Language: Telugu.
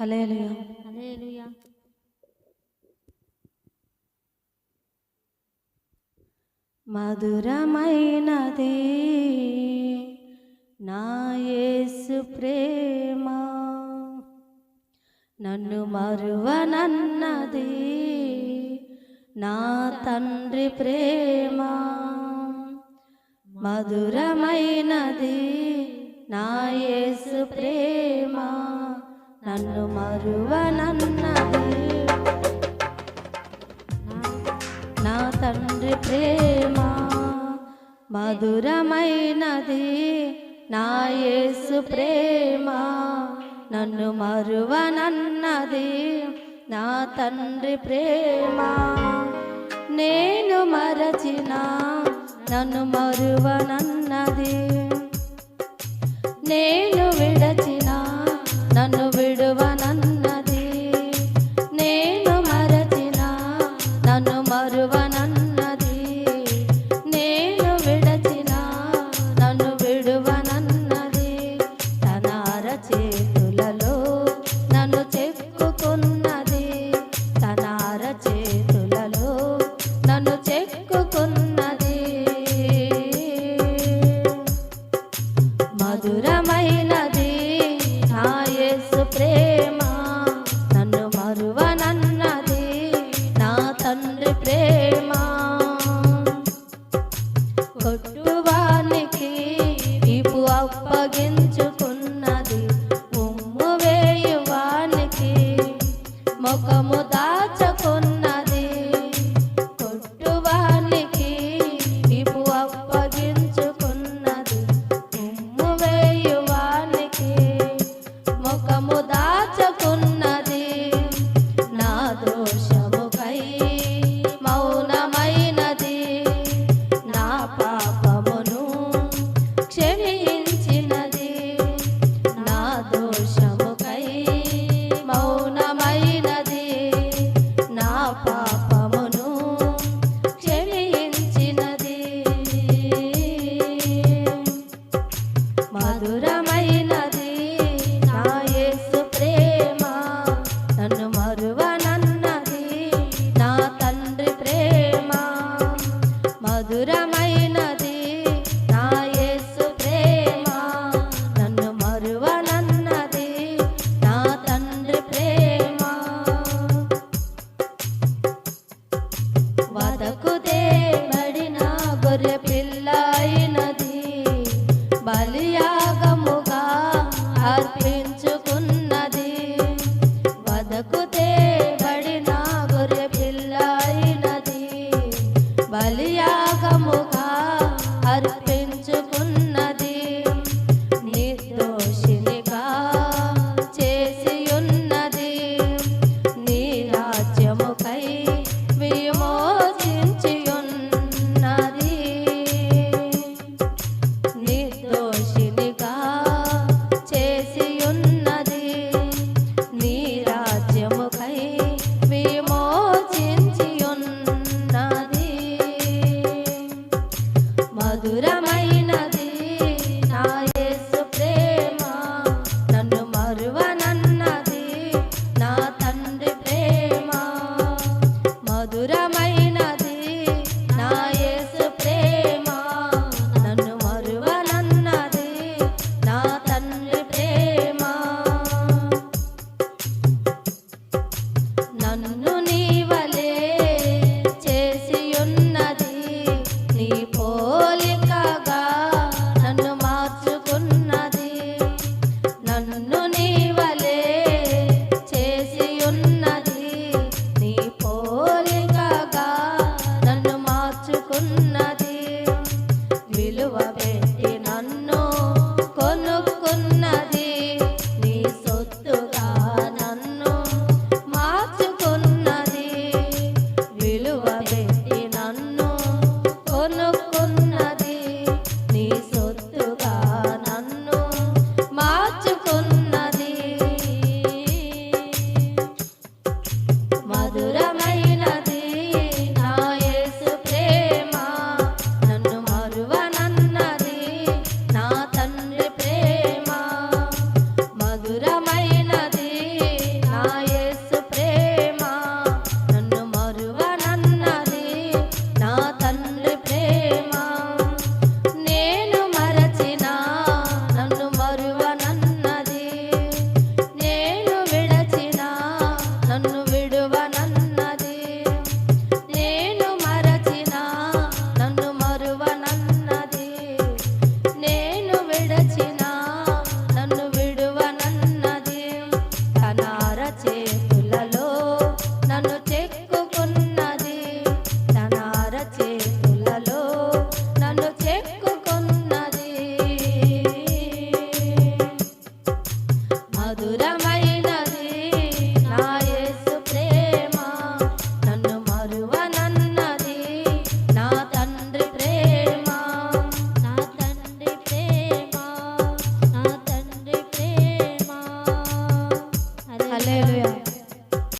హలేలుయా హల్లెలూయా మధురమైనది నా యేసు ప్రేమ. నన్ను మరువనన్నది నా తండ్రి ప్రేమ. మధురమైనది నా యేసు ప్రేమ. నన్ను మరువనన్నది. నా తండ్రి ప్రేమ మధురమైనది. నా యేసు ప్రేమ నన్ను మరువనన్నది. నా తండ్రి ప్రేమ నేను మరచిన నన్ను మరువనన్నది. నేను యేసు ప్రేమ నన్ను మరువనన్నది నా తండ్రి ప్రేమ. కొట్టువానికి ఇపు అప్పగించుకున్నది మధురమైనది నా యేసు ప్రేమ. నన్ను మరువనన్నది నా తండ్రి ప్రేమ. మధురమైనది Thân